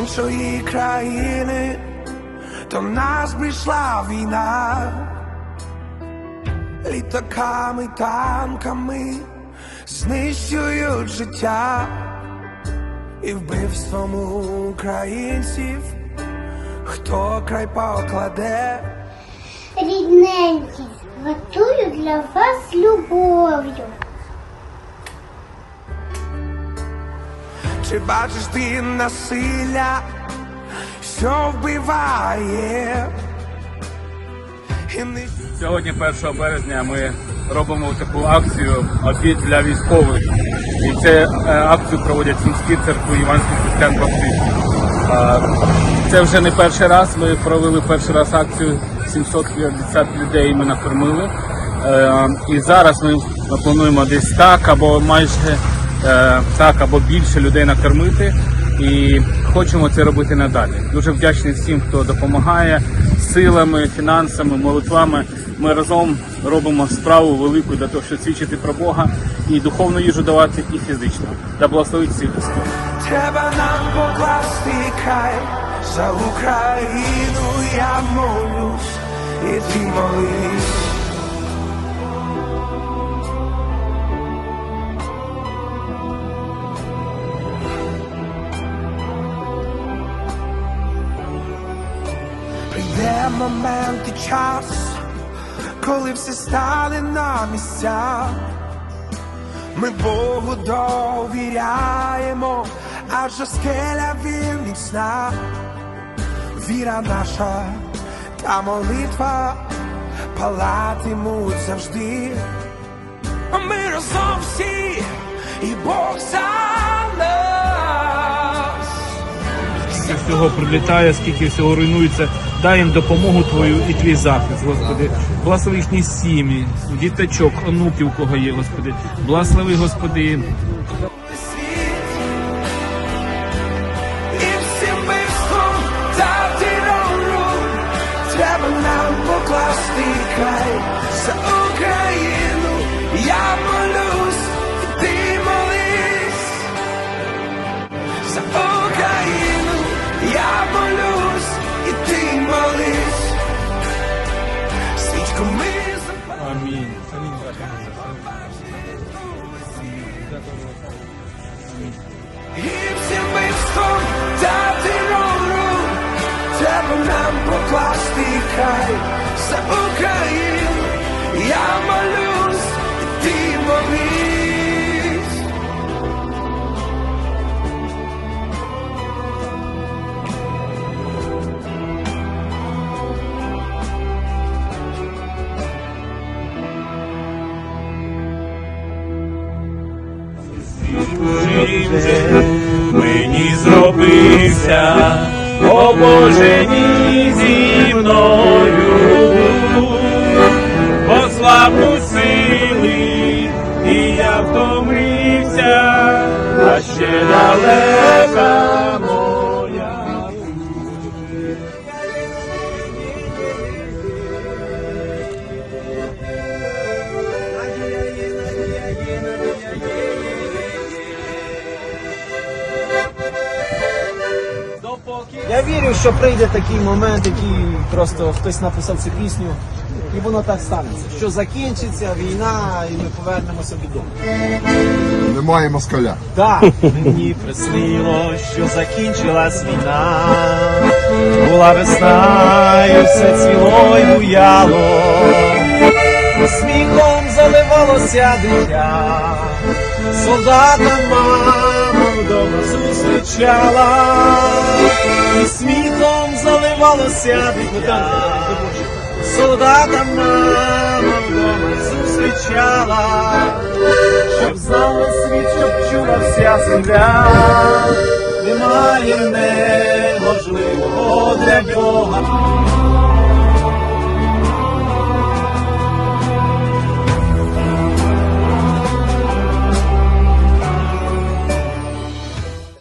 іншої країни, до нас прийшла війна, літаками, танками знищують життя і вбивством українців, хто край покладе. Рідненькі, готую для вас любов'ю. Чи бачиш ти насилля, що вбиває? Сьогодні, 1 березня, ми робимо таку акцію обід для військових. І це е, акцію проводять сільські церкви Іванських християн Баптистів. Це вже не перший раз. Ми провели перший раз акцію 750 людей. Ми накормили. Е, І зараз ми плануємо десь так або майже так або більше людей накормити. І хочемо це робити надалі. Дуже вдячний всім, хто допомагає силами, фінансами, молитвами. Ми разом робимо справу велику для того, щоб свідчити про Бога і духовну їжу давати, і фізично. Да благословить всіх Господь. треба нам покласти край за Україну я молюсь, і ти молись. Момент і час, коли все стане на місця. Ми Богу довіряємо, адже скеля він міцна. Віра наша та молитва палатимуть завжди. Ми разом всі, і Бог за нас. всього прилітає, скільки всього руйнується. Дай їм допомогу твою і твій захист, Господи. Благослови їхні сім'ї, діточок, онуків, кого є, Господи. Благослови, Господи, треба нам покласти край Амінь. І всім вистом дати ролу, треба нам покласти хай за Україну. Я молюсь, ти молись. Вже мені зробився, о Боже, ні зі мною, послабну сили, і я втомився, а ще далека Вірю, що прийде такий момент, який просто хтось написав цю пісню, і воно так станеться. Що закінчиться війна, і ми повернемося додому. Немає москаля. Так, мені приснило, що закінчилась війна, була весна, і все цвіло й буяло, сміхом заливалося дитя, солдата мама вдома зустрічала, Сховалося дитя, солдатам мама вдома зустрічала, щоб знала світ, щоб чула вся земля, немає неможливого для Бога.